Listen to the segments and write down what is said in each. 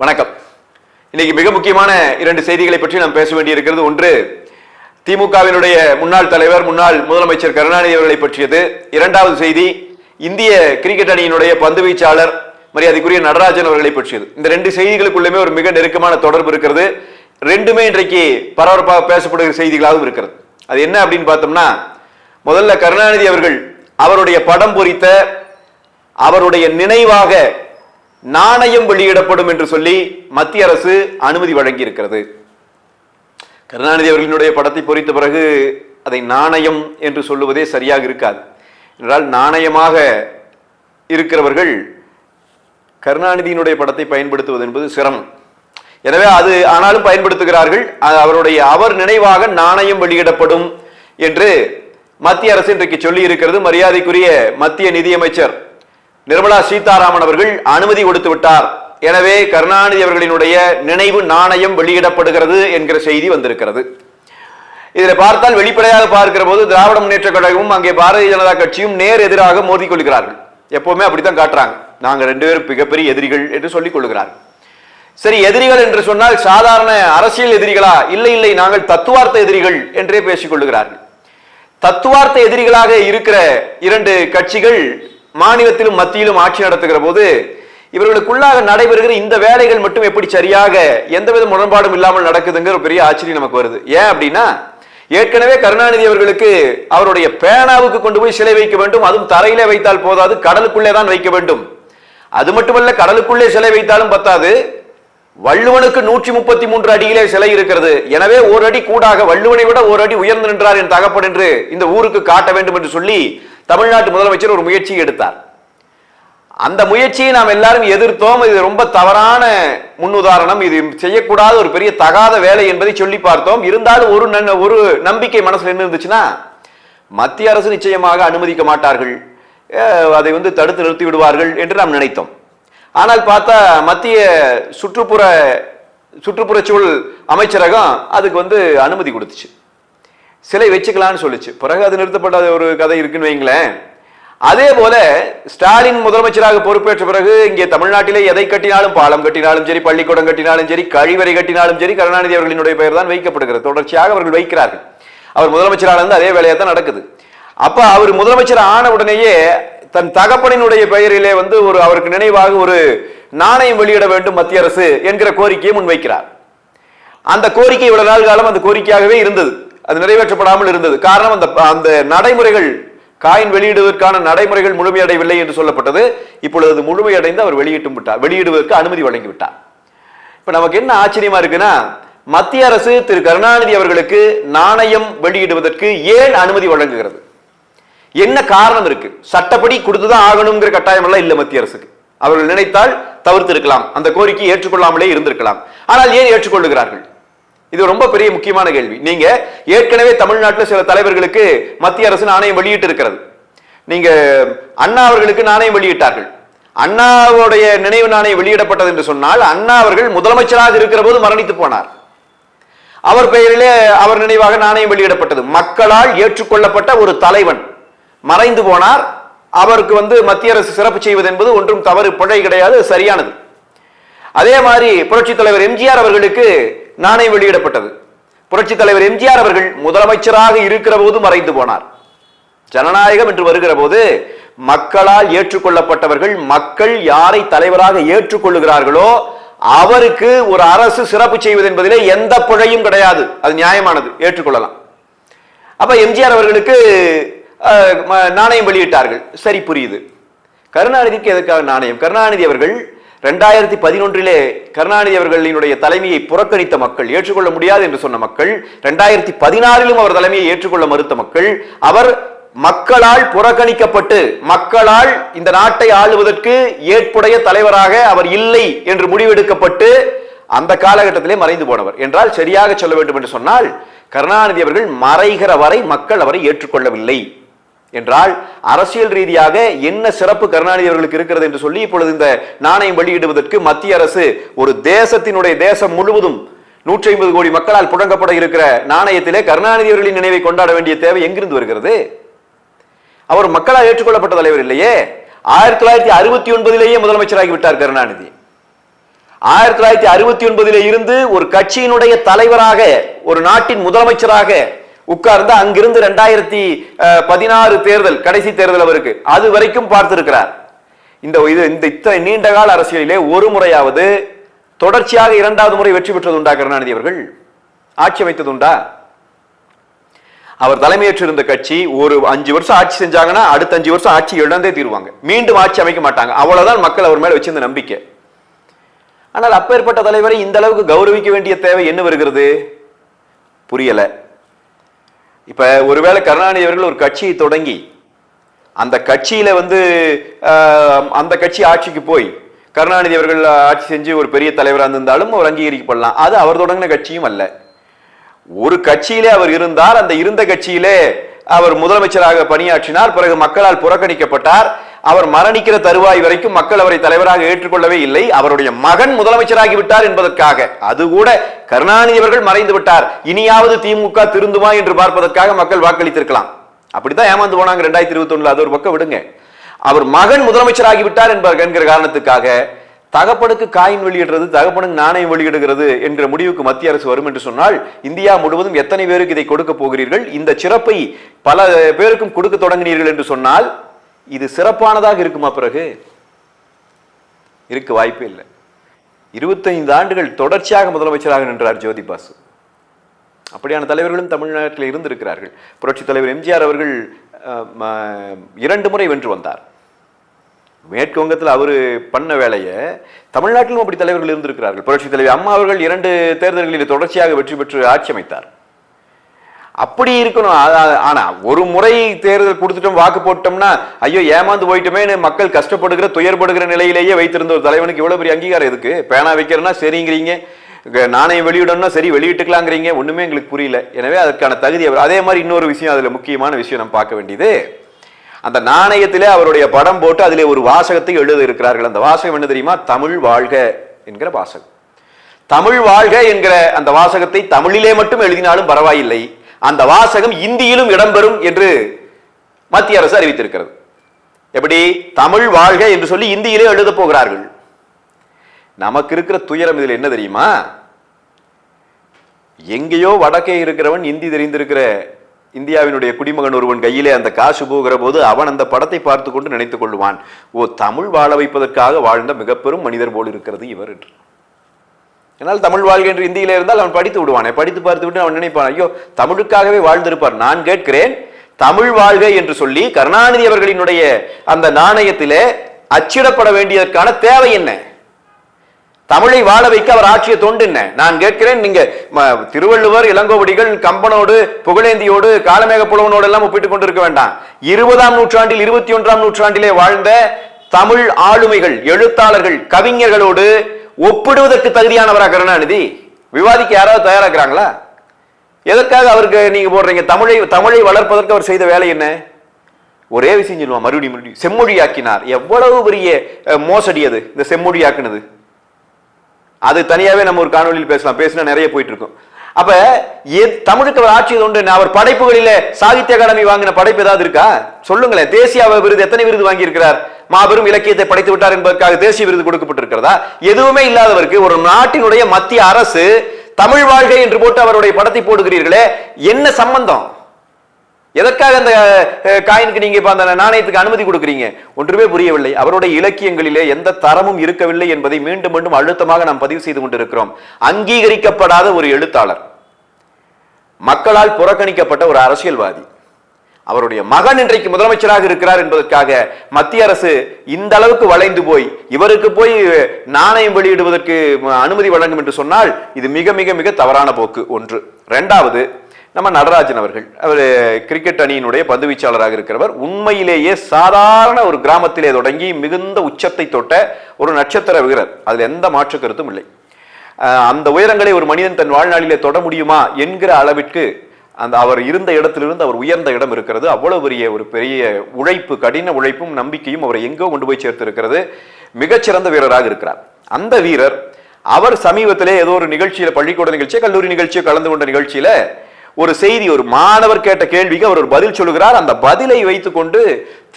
வணக்கம். இன்னைக்கு மிக முக்கியமான இரண்டு செய்திகளை பற்றி நாம் பேச வேண்டியிருக்கிறது. ஒன்று திமுகவினுடைய முன்னாள் தலைவர் முன்னாள் முதலமைச்சர் கருணாநிதி அவர்களை பற்றியது. இரண்டாவது செய்தி இந்திய கிரிக்கெட் அணியினுடைய பந்து வீச்சாளர் மரியாதைக்குரிய நடராஜன் அவர்களை பற்றியது. இந்த ரெண்டு செய்திகளுக்குள்ளுமே ஒரு மிக நெருக்கமான தொடர்பு இருக்கிறது. ரெண்டுமே இன்றைக்கு பரபரப்பாக பேசப்படுகிற செய்திகளாகவும் இருக்கிறது. அது என்ன அப்படின்னு பார்த்தோம்னா முதல்ல கருணாநிதி அவர்கள் அவருடைய படம் பொறித்த அவருடைய நினைவாக நாணயம் வெளியிடப்படும் என்று சொல்லி மத்திய அரசு அனுமதி வழங்கி இருக்கிறது கருணாநிதி அவர்களினுடைய படத்தை பொறித்த பிறகு அதை நாணயம் என்று சொல்லுவதே சரியாக இருக்காது. என்றால் நாணயமாக இருக்கிறவர்கள் கருணாநிதியினுடைய படத்தை பயன்படுத்துவது என்பது சிரமம். எனவே அது ஆனாலும் பயன்படுத்துகிறார்கள். அது அவருடைய அவர் நினைவாக நாணயம் வெளியிடப்படும் என்று மத்திய அரசு இன்றைக்கு சொல்லி இருக்கிறது மரியாதைக்குரிய மத்திய நிதியமைச்சர் நிர்மலா சீதாராமன் அவர்கள் அனுமதி கொடுத்து விட்டார். எனவே கருணாநிதி அவர்களினுடைய நினைவு நாணயம் வெளியிடப்படுகிறது என்கிற செய்தி வந்திருக்கிறது. இதில் பார்த்தால் வெளிப்படையாக பார்க்கிற போது திராவிட முன்னேற்ற கழகமும் அங்கே பாரதிய ஜனதா கட்சியும் நேர் எதிராக மோதி கொள்கிறார்கள். எப்பவுமே அப்படித்தான் காட்டுறாங்க. நாங்க ரெண்டு பேரும் மிகப்பெரிய எதிரிகள் என்று சொல்லிக் கொள்கிறார்கள். சரி எதிரிகள் என்று சொன்னால் சாதாரண அரசியல் எதிரிகளா? இல்லை இல்லை நாங்கள் தத்துவார்த்த எதிரிகள் என்றே பேசிக் கொள்கிறார்கள். தத்துவார்த்த எதிரிகளாக இருக்கிற இரண்டு கட்சிகள் மாநிலத்திலும் மத்தியிலும் ஆட்சி நடத்துகிற போது இவர்களுக்குள்ளாக நடைபெறுகிற இந்த வேலைகள் மட்டும் எப்படி சரியாக எந்தவித முரண்பாடும் இல்லாமல் நடக்குதுங்கிற ஒரு பெரிய ஆச்சரியம் நமக்கு வருது. ஏன் அப்படின்னா ஏற்கனவே கருணாநிதி அவர்களுக்கு அவருடைய பேனாவுக்கு கொண்டு போய் சிலை வைக்க வேண்டும் அதுவும் தரையிலே வைத்தால் போதாது கடலுக்குள்ளே தான் வைக்க வேண்டும். அது மட்டுமல்ல கடலுக்குள்ளே சிலை வைத்தாலும் பத்தாது வள்ளுவனுக்கு நூற்றி முப்பத்தி மூன்று அடியிலே சிலை இருக்கிறது. எனவே ஒரு அடி கூடாக வள்ளுவனை விட ஒரு அடி உயர்ந்து நின்றார் என் தகப்பன் என்று இந்த ஊருக்கு காட்ட வேண்டும் என்று சொல்லி தமிழ்நாட்டு முதலமைச்சர் ஒரு முயற்சியை எடுத்தார். அந்த முயற்சியை நாம் எல்லாரும் எதிர்த்தோம். இது ரொம்ப தவறான முன்னுதாரணம். இது செய்யக்கூடாத ஒரு பெரிய தகாத வேலை என்பதை சொல்லி பார்த்தோம். இருந்தாலும் ஒரு நன்- ஒரு நம்பிக்கை மனசுல என்ன இருந்துச்சுன்னா மத்திய அரசு நிச்சயமாக அனுமதிக்க மாட்டார்கள். அதை வந்து தடுத்து நிறுத்தி விடுவார்கள் என்று நாம் நினைத்தோம். ஆனால் பார்த்தா மத்திய சுற்றுப்புற சுற்றுப்புறச் சூழல் அமைச்சரகம் அதுக்கு வந்து அனுமதி கொடுத்துச்சு. சிலை வச்சுக்கலாம்னு சொல்லிச்சு. பிறகு அது நிறுத்தப்பட்ட ஒரு கதை இருக்குன்னு வைங்களேன். அதே போல ஸ்டாலின் முதலமைச்சராக பொறுப்பேற்ற பிறகு இங்கே தமிழ்நாட்டிலே எதை கட்டினாலும் பாலம் கட்டினாலும் சரி பள்ளிக்கூடம் கட்டினாலும் சரி கழிவறை கட்டினாலும் சரி கருணாநிதி அவர்களினுடைய பெயர் தான் வைக்கப்படுகிறது. தொடர்ச்சியாக அவர்கள் வைக்கிறார்கள். அவர் முதலமைச்சராக இருந்து அதே வேலையாக தான் நடக்குது. அப்ப அவர் முதலமைச்சர் ஆன உடனேயே தன் தகப்பனினுடைய பெயரிலே வந்து ஒரு அவருக்கு நினைவாக ஒரு நாணயம் வெளியிட வேண்டும் மத்திய அரசு என்கிற கோரிக்கையை முன்வைக்கிறார். அந்த கோரிக்கை இவ்வளவு நாள் காலம் அந்த கோரிக்கையாகவே இருந்தது. அது நிறைவேற்றப்படாமல் இருந்தது. காரணம் அந்த அந்த நடைமுறைகள் காயின் வெளியிடுவதற்கான நடைமுறைகள் முழுமையடையவில்லை என்று சொல்லப்பட்டது. இப்பொழுது அது முழுமையடைந்து அவர் வெளியிட்டும் விட்டார். வெளியிடுவதற்கு அனுமதி வழங்கிவிட்டார் இப்போ இப்ப நமக்கு என்ன ஆச்சரியமா இருக்குன்னா மத்திய அரசு திரு கருணாநிதி அவர்களுக்கு நாணயம் வெளியிடுவதற்கு ஏன் அனுமதி வழங்குகிறது? என்ன காரணம் இருக்கு? சட்டப்படி கொடுத்துதான் ஆகணுங்கிற கட்டாயம் எல்லாம் இல்லை மத்திய அரசுக்கு. அவர்கள் நினைத்தால் தவிர்த்து இருக்கலாம் அந்த கோரிக்கையை ஏற்றுக்கொள்ளாமலே இருந்திருக்கலாம். ஆனால் ஏன் ஏற்றுக்கொள்ளுகிறார்கள்? இது ரொம்ப பெரிய முக்கியமான கேள்வி. நீங்க ஏற்கனவே தமிழ்நாட்டில் சில தலைவர்களுக்கு மத்திய அரசு நாணயம் வெளியிட்டு இருக்கிறது. நீங்க அண்ணா அவர்களுக்கு நாணயம் வெளியிட்டார்கள். அண்ணாவுடைய நினைவு நாணயம் வெளியிடப்பட்டது என்று சொன்னால் அண்ணா அவர்கள் முதலமைச்சராக இருக்கிற போது மரணித்து போனார். அவர் பெயரிலே அவர் நினைவாக நாணயம் வெளியிடப்பட்டது. மக்களால் ஏற்றுக்கொள்ளப்பட்ட ஒரு தலைவன் மறைந்து போனார். அவருக்கு வந்து மத்திய அரசு சிறப்பு செய்வது என்பது ஒன்றும் தவறு பிழை கிடையாது சரியானது. அதே மாதிரி புரட்சி தலைவர் எம்ஜிஆர் அவர்களுக்கு நாணயம் வெளியிடப்பட்டது. புரட்சி தலைவர் எம்ஜிஆர் அவர்கள் முதலமைச்சராக இருக்கிற போது மறைந்து போனார். ஜனநாயகம் என்று வருகிற போது மக்களால் ஏற்றுக்கொள்ளப்பட்டவர்கள் மக்கள் யாரை தலைவராக ஏற்றுக்கொள்ளுகிறார்களோ அவருக்கு ஒரு அரசு சிறப்பு செய்வது என்பதிலே எந்த பிழையும் கிடையாது. அது நியாயமானது. ஏற்றுக்கொள்ளலாம். அப்ப எம்ஜிஆர் அவர்களுக்கு நாணயம் வெளியிட்டார்கள். சரி புரியுது. கருணாநிதிக்கு எதுக்காக நாணயம்? கருணாநிதி அவர்கள் ரெண்டாயிரத்தி பதினொன்றிலே கருணாநிதி அவர்களினுடைய தலைமையை புறக்கணித்த மக்கள் ஏற்றுக்கொள்ள முடியாது என்று சொன்ன மக்கள் ரெண்டாயிரத்தி பதினாறிலும் அவர் தலைமையை ஏற்றுக்கொள்ள மறுத்த மக்கள் அவர் மக்களால் புறக்கணிக்கப்பட்டு மக்களால் இந்த நாட்டை ஆளுவதற்கு ஏற்புடைய தலைவராக அவர் இல்லை என்று முடிவெடுக்கப்பட்டு அந்த காலகட்டத்திலே மறைந்து போனவர். என்றால் சரியாக சொல்ல வேண்டும் என்று சொன்னால் கருணாநிதி அவர்கள் மறைகிற வரை மக்கள் அவரை ஏற்றுக்கொள்ளவில்லை. என்றால் அரசியல் ரீதியாக என்ன சிறப்பு கருணாநிதி அவர்களுக்கு இருக்கிறது என்று சொல்லி இப்பொழுது இந்த நாணயம் வெளியிடுவதற்கு மத்திய அரசு ஒரு தேசத்தினுடைய தேசம் முழுவதும் நூற்றி ஐம்பது கோடி மக்களால் புழங்கப்பட இருக்கிற நாணயத்திலே கருணாநிதி அவர்களின் நினைவை கொண்டாட வேண்டிய தேவை எங்கிருந்து வருகிறது? அவர் மக்களால் ஏற்றுக்கொள்ளப்பட்ட தலைவர் இல்லையே. ஆயிரத்தி தொள்ளாயிரத்தி அறுபத்தி ஒன்பதிலேயே முதலமைச்சராகி விட்டார் கருணாநிதி. ஆயிரத்தி தொள்ளாயிரத்தி அறுபத்தி ஒன்பதிலே இருந்து ஒரு கட்சியினுடைய தலைவராக ஒரு நாட்டின் முதலமைச்சராக உட்கார்ந்து அங்கிருந்து ரெண்டாயிரத்தி பதினாறு தேர்தல் கடைசி தேர்தல் அவருக்கு. அது வரைக்கும் பார்த்திருக்கிறார். இந்த இது இந்த இத்தனை நீண்ட கால அரசியலிலே ஒரு முறையாவது தொடர்ச்சியாக இரண்டாவது முறை வெற்றி பெற்றது உண்டா கருணாநிதி அவர்கள்? ஆட்சி அமைத்தது உண்டா? அவர் தலைமையேற்றிருந்த கட்சி ஒரு அஞ்சு வருஷம் ஆட்சி செஞ்சாங்கன்னா அடுத்த அஞ்சு வருஷம் ஆட்சி இழந்தே தீருவாங்க. மீண்டும் ஆட்சி அமைக்க மாட்டாங்க. அவ்வளவுதான் மக்கள் அவர் மேல வச்சிருந்த நம்பிக்கை. ஆனால் அப்பேற்பட்ட தலைவரை இந்த அளவுக்கு கௌரவிக்க வேண்டிய தேவை என்ன வருகிறது? புரியலை. இப்ப ஒருவேளை கருணாநிதி அவர்கள் ஒரு கட்சியை தொடங்கி அந்த கட்சியில வந்து அந்த கட்சி ஆட்சிக்கு போய் கருணாநிதி அவர்கள் ஆட்சி செஞ்சு ஒரு பெரிய தலைவராக இருந்திருந்தாலும் அவர் அங்கீகரிக்கப்படலாம். அது அவர் தொடங்கின கட்சியும் அல்ல. ஒரு கட்சியிலே அவர் இருந்தார் அந்த இருந்த கட்சியிலே அவர் முதலமைச்சராக பணியாற்றினார் பிறகு மக்களால் புறக்கணிக்கப்பட்டார். அவர் மரணிக்கிற தருவாய் வரைக்கும் மக்கள் அவரை தலைவராக ஏற்றுக்கொள்ளவே இல்லை. அவருடைய மகன் முதலமைச்சராகி விட்டார் என்பதற்காக. அது கூட கருணாநிதி அவர்கள் மறைந்து விட்டார். இனியாவது திமுக திருந்துமா என்று பார்ப்பதற்காக மக்கள் வாக்களித்திருக்கலாம். அப்படித்தான் ஏமாந்து போனாங்க ரெண்டாயிரத்தி இருபத்தி ஒண்ணுல அது ஒரு பக்கம் விடுங்க. அவர் மகன் முதலமைச்சராகி விட்டார் என்பார் என்கிற காரணத்துக்காக தகப்பனுக்கு காயின் வெளியிடுறது தகப்பனுக்கு நாணயம் வெளியிடுகிறது என்கிற முடிவுக்கு மத்திய அரசு வரும் என்று சொன்னால் இந்தியா முழுவதும் எத்தனை பேருக்கு இதை கொடுக்க போகிறீர்கள்? இந்த சிறப்பை பல பேருக்கும் கொடுக்க தொடங்கினீர்கள் என்று சொன்னால் இது சிறப்பானதாக இருக்குமா பிறகு? இருக்க வாய்ப்பு இல்லை. இருபத்தைந்து ஆண்டுகள் தொடர்ச்சியாக முதலமைச்சராக நின்றார் ஜோதி பாசு. அப்படியான தலைவர்களும் தமிழ்நாட்டில் இருந்திருக்கிறார்கள். புரட்சித் தலைவர் எம்ஜிஆர் அவர்கள் அஹ், இரண்டு முறை வென்று வந்தார். மேற்கு வங்கத்தில் அவர் பண்ண வேலையை தமிழ்நாட்டிலும் அப்படி தலைவர்கள் இருந்திருக்கிறார்கள். புரட்சித் தலைவர் அம்மா அவர்கள் இரண்டு தேர்தல்களில் தொடர்ச்சியாக வெற்றி பெற்று ஆட்சி அமைத்தார். அப்படி இருக்கணும். ஆனா ஒரு முறை தேர்தல் கொடுத்துட்டோம் வாக்கு போட்டோம்னா ஐயோ ஏமாந்து போயிட்டோமே மக்கள் கஷ்டப்படுகிற துயர்படுகிற நிலையிலேயே வைத்திருந்த ஒரு தலைவனுக்கு இவ்வளவு பெரிய அங்கீகாரம் இருக்கு பேனா வைக்கிறேன்னா சரிங்கிறீங்க. நாணயம் வெளியிடணும்னா சரி வெளியிட்டுக்கலாங்கிறீங்க. ஒண்ணுமே எங்களுக்கு புரியல. எனவே அதற்கான தகுதி அவர். அதே மாதிரி இன்னொரு விஷயம் அதுல முக்கியமான விஷயம் நம்ம பார்க்க வேண்டியது. அந்த நாணயத்திலே அவருடைய படம் போட்டு அதிலே ஒரு வாசகத்தை எழுத இருக்கிறார்கள். அந்த வாசகம் என்ன தெரியுமா? தமிழ் வாழ்க என்கிற வாசகம். தமிழ் வாழ்க என்கிற அந்த வாசகத்தை தமிழிலே மட்டும் எழுதினாலும் பரவாயில்லை. அந்த வாசகம் இந்தியிலும் இடம்பெறும் என்று மத்திய அரசு அறிவித்திருக்கிறது. எப்படி? தமிழ் வாழ்க என்று சொல்லி இந்தியிலே எழுத போகிறார்கள். நமக்கு இருக்கிற துயரம் இதில் என்ன தெரியுமா? எங்கேயோ வடக்கே இருக்கிறவன் இந்தி தெரிந்திருக்கிற இந்தியாவினுடைய குடிமகன் ஒருவன் கையிலே அந்த காசு போகிற போது அவன் அந்த படத்தை பார்த்து கொண்டு நினைத்துக் கொள்வான். ஓ தமிழ் வாழ வைப்பதற்காக வாழ்ந்த மிகப்பெரும் மனிதர் போல் இருக்கிறது இவர் என்று. என்னால் தமிழ் வாழ்க என்று இந்தியில இருந்தால் அவன் படித்து விடுவானே. படித்து பார்த்து விட்டு அவன் நினைப்பான் ஐயோ தமிழுக்காகவே வாழ்ந்திருப்பார் நான் கேட்கிறேன். தமிழ் வாழ்க என்று சொல்லி கருணாநிதி அவர்களினுடைய அந்த நாணயத்திலே அச்சிடப்பட வேண்டியதற்கான தேவை என்ன? தமிழை வாழ வைக்க அவர் ஆட்சிய தொண்டு என்ன? நான் கேட்கிறேன் நீங்க திருவள்ளுவர் இளங்கோவடிகள் கம்பனோடு புகழேந்தியோடு காலமேக புலவனோடு எல்லாம் ஒப்பிட்டுக் கொண்டிருக்க வேண்டாம். இருபதாம் நூற்றாண்டில் இருபத்தி ஒன்றாம் நூற்றாண்டிலே வாழ்ந்த தமிழ் ஆளுமைகள் எழுத்தாளர்கள் கவிஞர்களோடு ஒப்பிடுவதற்கு தகுதியானவரா கருணாநிதி? விவாதிக்க யாராவது தயாராகிறாங்களா? எதற்காக அவருக்கு நீங்க போடுறீங்க? தமிழை தமிழை வளர்ப்பதற்கு அவர் செய்த வேலை என்ன? ஒரே விஷயம் சொல்லுவான் மறுபடியும் மறுபடியும். செம்மொழியாக்கினார். எவ்வளவு பெரிய மோசடி அது இந்த செம்மொழியாக்குனது. அது தனியாவே நம்ம ஒரு காணொலியில் பேசலாம். பேசினா நிறைய போயிட்டு இருக்கும். அப்ப தமிழுக்கு அவர் ஆட்சி உண்டு. அவர் படைப்புகளில சாகித்ய அகாடமி வாங்கின படைப்பு ஏதாவது இருக்கா? சொல்லுங்களேன். தேசிய விருது எத்தனை விருது வாங்கி இருக்கிறார் மாபெரும் இலக்கியத்தை படைத்து விட்டார் என்பதற்காக தேசிய விருது கொடுக்கப்பட்டிருக்கிறதா? எதுவுமே இல்லாதவருக்கு ஒரு நாட்டினுடைய மத்திய அரசு தமிழ் வாழ்க்கை என்று போட்டு அவருடைய படத்தை போடுகிறீர்களே. என்ன சம்பந்தம்? எதற்காக அந்த காயினுக்கு நீங்க இப்ப அந்த நாணயத்துக்கு அனுமதி கொடுக்குறீங்க? ஒன்றுமே புரியவில்லை. அவருடைய இலக்கியங்களிலே எந்த தரமும் இருக்கவில்லை என்பதை மீண்டும் மீண்டும் அழுத்தமாக நாம் பதிவு செய்து கொண்டிருக்கிறோம். அங்கீகரிக்கப்படாத ஒரு எழுத்தாளர். மக்களால் புறக்கணிக்கப்பட்ட ஒரு அரசியல்வாதி. அவருடைய மகன் இன்றைக்கு முதலமைச்சராக இருக்கிறார் என்பதற்காக மத்திய அரசு இந்த அளவுக்கு வளைந்து போய் இவருக்கு போய் நாணயம் வெளியிடுவதற்கு அனுமதி வழங்கும் என்று சொன்னால் இது மிக மிக மிக தவறான போக்கு. ஒன்று. ரெண்டாவது நம்ம நடராஜன் அவர்கள். அவர் கிரிக்கெட் அணியினுடைய பந்து வீச்சாளராக இருக்கிறவர். உண்மையிலேயே சாதாரண ஒரு கிராமத்திலே தொடங்கி மிகுந்த உச்சத்தை தொட்ட ஒரு நட்சத்திர வீரர். அதில் எந்த மாற்று கருத்தும் இல்லை. அந்த உயரங்களை ஒரு மனிதன் தன் வாழ்நாளிலே தொட முடியுமா என்கிற அளவிற்கு அந்த அவர் இருந்த இடத்திலிருந்து அவர் உயர்ந்த இடம் இருக்கிறது. அவ்வளவு பெரிய ஒரு பெரிய உழைப்பு கடின உழைப்பும் நம்பிக்கையும் அவரை எங்கோ கொண்டு போய் சேர்த்திருக்கிறது. மிகச்சிறந்த வீரராக இருக்கிறார். அந்த வீரர் அவர் சமீபத்திலே ஏதோ ஒரு நிகழ்ச்சியில் பள்ளிக்கூட நிகழ்ச்சியோ கல்லூரி நிகழ்ச்சியோ கலந்து கொண்ட நிகழ்ச்சியில் ஒரு செய்தி ஒரு மாணவர் கேட்ட கேள்விக்கு அவர் ஒரு பதில் சொல்லுகிறார். அந்த பதிலை வைத்துக்கொண்டு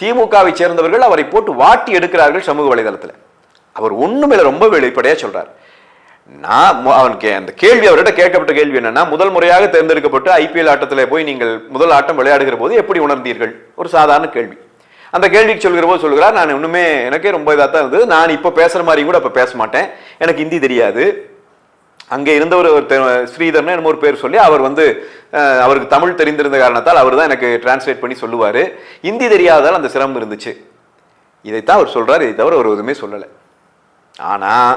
திமுகவை சேர்ந்தவர்கள் அவரை போட்டு வாட்டி எடுக்கிறார்கள் சமூக வலைதளத்தில். அவர் ஒண்ணுமே ரொம்ப வெளிப்படையா சொல்றார். நான் அவனுக்கு அந்த கேள்வி அவர்கிட்ட கேட்கப்பட்ட கேள்வி என்னன்னா முதல் முறையாக தேர்ந்தெடுக்கப்பட்டு ஐபிஎல் ஆட்டத்தில் போய் நீங்கள் முதல் ஆட்டம் விளையாடுகிற போது எப்படி உணர்ந்தீர்கள்? ஒரு சாதாரண கேள்வி. அந்த கேள்விக்கு சொல்கிற போது சொல்கிறார் நான் இன்னுமே எனக்கே ரொம்ப இதாக தான் இருந்தது. நான் இப்போ பேசுகிற மாதிரி கூட அப்போ பேச மாட்டேன். எனக்கு ஹிந்தி தெரியாது. அங்கே இருந்த ஒரு ஸ்ரீதர்னு என்னமோ ஒரு பேர் சொல்லி அவர் வந்து அவருக்கு தமிழ் தெரிந்திருந்த காரணத்தால் அவர் தான் எனக்கு டிரான்ஸ்லேட் பண்ணி சொல்லுவார். ஹிந்தி தெரியாததால் அந்த சிரமம் இருந்துச்சு. இதைத்தான் அவர் சொல்கிறார் இதை தவிர ஒரு எதுவுமே சொல்லலை. ஆனால்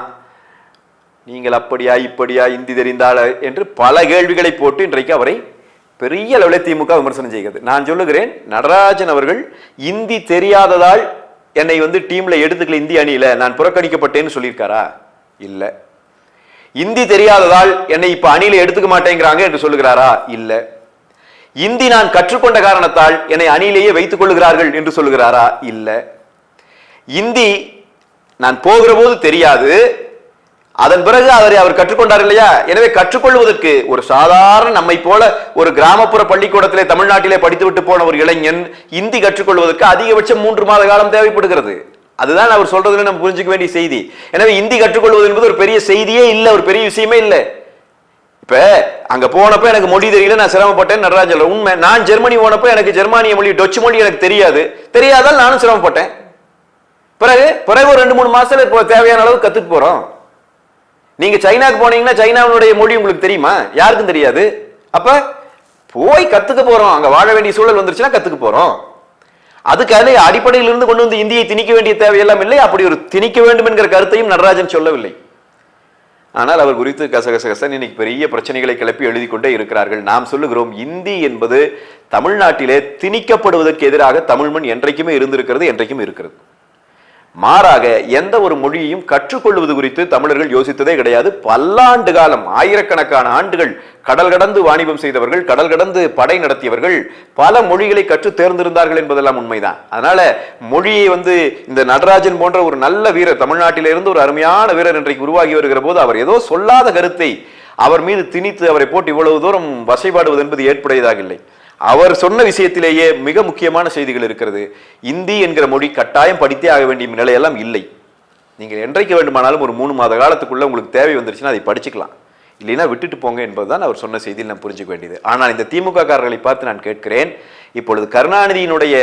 நீங்கள் அப்படியா இப்படியா இந்தி தெரிந்தால என்று பல கேள்விகளை போட்டு இன்றைக்கு அவரை பெரிய அளவில் திமுக விமர்சனம் செய்கிறது. நான் சொல்லுகிறேன் நடராஜன் அவர்கள் இந்தி தெரியாததால் என்னை வந்து டீமில் எடுத்துக்கல இந்திய அணியில. நான் புறக்கணிக்கப்பட்டேன்னு சொல்லியிருக்காரா? இல்லை. இந்தி தெரியாததால் என்னை இப்ப அணியில எடுத்துக்க மாட்டேங்கிறாங்க என்று சொல்லுகிறாரா? இல்ல. இந்தி நான் கற்றுக்கொண்ட காரணத்தால் என்னை அணியிலேயே வைத்துக் கொள்ளுகிறார்கள் என்று சொல்லுகிறாரா? இல்ல. இந்தி நான் போகிற போது தெரியாது. அதன் பிறகு அவரை அவர் கற்றுக்கொண்டார் இல்லையா? எனவே கற்றுக்கொள்வதற்கு ஒரு சாதாரண நம்மை போல ஒரு கிராமப்புற பள்ளிக்கூடத்திலே தமிழ்நாட்டிலே படித்துவிட்டு போன ஒரு இளைஞன் இந்தி கற்றுக்கொள்வதற்கு அதிகபட்சம் மூன்று மாத காலம் தேவைப்படுகிறது. அதுதான் அவர் சொல்றதுல நம்ம புரிஞ்சுக்க வேண்டிய செய்தி. எனவே இந்தி கற்றுக்கொள்வது என்பது ஒரு பெரிய செய்தியே இல்லை ஒரு பெரிய விஷயமே இல்லை. இப்ப அங்க போனப்ப எனக்கு மொழி தெரியல நான் சிரமப்பட்டேன் நடராஜன் உண்மை நான் ஜெர்மனி போனப்ப எனக்கு ஜெர்மானிய மொழி டச்சு மொழி எனக்கு தெரியாது. தெரியாதால் நானும் சிரமப்பட்டேன். பிறகு பிறகு ஒரு ரெண்டு மூணு மாசத்துல இப்போ தேவையான அளவு கத்துட்டு போறோம். நீங்க சைனாக்கு போனீங்கன்னா சைனாவுடைய மொழி உங்களுக்கு தெரியுமா? யாருக்கும் தெரியாது. அப்ப போய் கத்துக்க போறோம். அங்க வாழ வேண்டிய சூழல் வந்துருச்சுன்னா கத்துக்க போறோம். அதுக்காக அடிப்படையில் இருந்து கொண்டு வந்து இந்தியை திணிக்க வேண்டிய தேவையெல்லாம் இல்லை. அப்படி ஒரு திணிக்க வேண்டும் என்கிற கருத்தையும் நடராஜன் சொல்லவில்லை. ஆனால் அவர் குறித்து கசகசகசன் இன்னைக்கு பெரிய பிரச்சனைகளை கிளப்பி எழுதி கொண்டே இருக்கிறார்கள். நாம் சொல்லுகிறோம் இந்தி என்பது தமிழ்நாட்டிலே திணிக்கப்படுவதற்கு எதிராக தமிழ்மண் என்றைக்குமே இருந்திருக்கிறது என்றைக்கும் இருக்கிறது. மாறாக எந்த ஒரு மொழியையும் கற்றுக்கொள்வது குறித்து தமிழர்கள் யோசித்ததே கிடையாது. பல்லாண்டு காலம் ஆயிரக்கணக்கான ஆண்டுகள் கடல் கடந்து வாணிபம் செய்தவர்கள் கடல் கடந்து படை நடத்தியவர்கள் பல மொழிகளை கற்று தேர்ந்திருந்தார்கள் என்பதெல்லாம் உண்மைதான். அதனால மொழியை வந்து இந்த நடராஜன் போன்ற ஒரு நல்ல வீரர் தமிழ்நாட்டிலிருந்து ஒரு அருமையான வீரர் இன்றைக்கு உருவாகி வருகிற போது அவர் ஏதோ சொல்லாத கருத்தை அவர் மீது திணித்து அவரை போட்டு இவ்வளவு தூரம் வசைபாடுவது என்பது ஏற்புடையதாக இல்லை. அவர் சொன்ன விஷயத்திலேயே மிக முக்கியமான செய்திகள் இருக்கிறது. இந்தி என்கிற மொழி கட்டாயம் படித்தே ஆக வேண்டிய நிலையெல்லாம் இல்லை. நீங்கள் என்றைக்கு வேண்டுமானாலும் ஒரு மூணு மாத காலத்துக்குள்ளே உங்களுக்கு தேவை வந்துருச்சுன்னா அதை படிச்சுக்கலாம். இல்லைன்னா விட்டுட்டு போங்க என்பதுதான் அவர் சொன்ன செய்தியில் நான் புரிஞ்சுக்க வேண்டியது. ஆனால் இந்த திமுக காரர்களை பார்த்து நான் கேட்கிறேன் இப்பொழுது கருணாநிதியினுடைய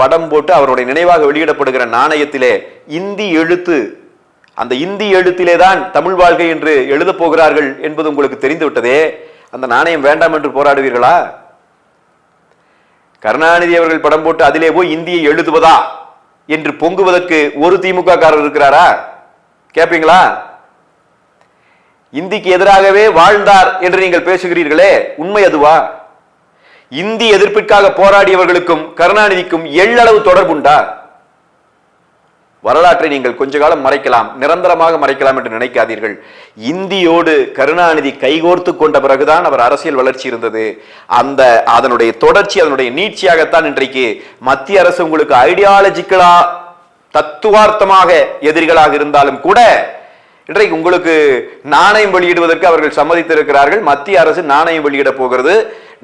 படம் போட்டு அவருடைய நினைவாக வெளியிடப்படுகிற நாணயத்திலே இந்தி எழுத்து அந்த இந்தி எழுத்திலே தான் தமிழ் வாழ்க்கை என்று எழுதப் போகிறார்கள் என்பது உங்களுக்கு தெரிந்துவிட்டதே? அந்த நாணயம் வேண்டாம் என்று போராடுவீர்களா? கருணாநிதி அவர்கள் படம் போட்டு அதிலே போய் இந்தியை எழுதுவதா என்று பொங்குவதற்கு ஒரு திமுக காரர் இருக்கிறாரா? கேட்பீங்களா இந்திக்கு எதிராகவே வாழ்ந்தார் என்று நீங்கள் பேசுகிறீர்களே உண்மை அதுவா? இந்தி எதிர்ப்பிற்காக போராடியவர்களுக்கும் கருணாநிதிக்கும் எள்ளளவு தொடர்புண்டா? வரலாற்றை நீங்கள் கொஞ்ச காலம் மறைக்கலாம் நிரந்தரமாக மறைக்கலாம் என்று நினைக்காதீர்கள். இந்தியோடு கருணாநிதி கைகோர்த்து கொண்ட பிறகுதான் அவர் அரசியல் வளர்ச்சி இருந்தது. அந்த அதனுடைய தொடர்ச்சி அதனுடைய நீட்சியாகத்தான் இன்றைக்கு மத்திய அரசு உங்களுக்கு ஐடியாலஜிக்கலா தத்துவார்த்தமாக எதிரிகளாக இருந்தாலும் கூட இன்றைக்கு உங்களுக்கு நாணயம் வெளியிடுவதற்கு அவர்கள் சம்மதித்திருக்கிறார்கள். மத்திய அரசு நாணயம் வெளியிட போகிறது.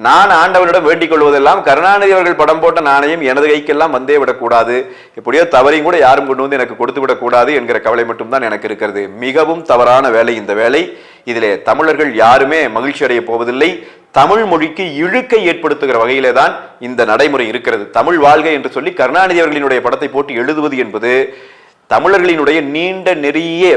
நான் ஆண்டவனிடம் வேண்டிக் கொள்வதெல்லாம் கருணாநிதி அவர்கள் படம் போட்ட நாணயம் எனது கைக்கெல்லாம் வந்தே விடக்கூடாது. எப்படியோ தவறையும் கூட யாரும் கொண்டு வந்து எனக்கு கொடுத்து விடக்கூடாது என்கிற கவலை மட்டும்தான் எனக்கு இருக்கிறது. மிகவும் தவறான வேலை இந்த வேலை. இதிலே தமிழர்கள் யாருமே மகிழ்ச்சி அடைய போவதில்லை. தமிழ் மொழிக்கு இழுக்கை ஏற்படுத்துகிற வகையிலே தான் இந்த நடைமுறை இருக்கிறது. தமிழ் வாழ்க என்று சொல்லி கருணாநிதி அவர்களினுடைய படத்தை போட்டு எழுதுவது என்பது தமிழர்களினுடைய நீண்ட நெறிய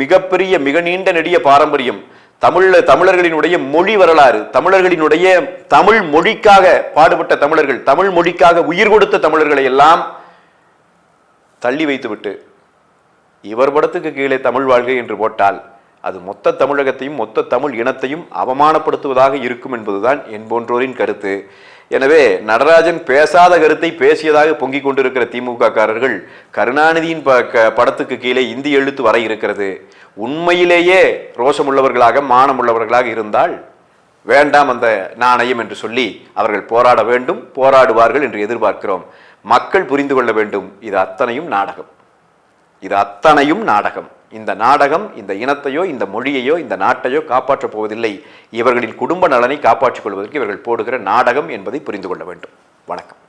மிகப்பெரிய மிக நீண்ட நெடிய பாரம்பரியம். தமிழ்ல தமிழர்களினுடைய மொழி வரலாறு தமிழர்களினுடைய தமிழ் மொழிக்காக பாடுபட்ட தமிழர்கள் தமிழ் மொழிக்காக உயிர் கொடுத்த தமிழர்களை எல்லாம் தள்ளி வைத்துவிட்டு இவர் படத்துக்கு கீழே தமிழ் வாழ்க்கை என்று போட்டால் அது மொத்த தமிழகத்தையும் மொத்த தமிழ் இனத்தையும் அவமானப்படுத்துவதாக இருக்கும் என்பதுதான் என் போன்றோரின் கருத்து. எனவே நடராஜன் பேசாத கருத்தை பேசியதாக பொங்கிக் கொண்டிருக்கிற திமுக காரர்கள் கருணாநிதியின் ப- க- படத்துக்கு கீழே இந்தி எழுத்து வர இருக்கிறது. உண்மையிலேயே ரோஷமுள்ளவர்களாக மானமுள்ளவர்களாக இருந்தால் வேண்டாம் அந்த நாணயம் என்று சொல்லி அவர்கள் போராட வேண்டும் போராடுவார்கள் என்று எதிர்பார்க்கிறோம். மக்கள் புரிந்து கொள்ள வேண்டும். இது அத்தனையும் நாடகம். இது அத்தனையும் நாடகம். இந்த நாடகம் இந்த இனத்தையோ இந்த மொழியையோ இந்த நாட்டையோ காப்பாற்றப் போவதில்லை. இவர்களின் குடும்ப நலனை காப்பாற்றிக் கொள்வதற்கு இவர்கள் போடுகிற நாடகம் என்பதை புரிந்து கொள்ள வேண்டும். வணக்கம்.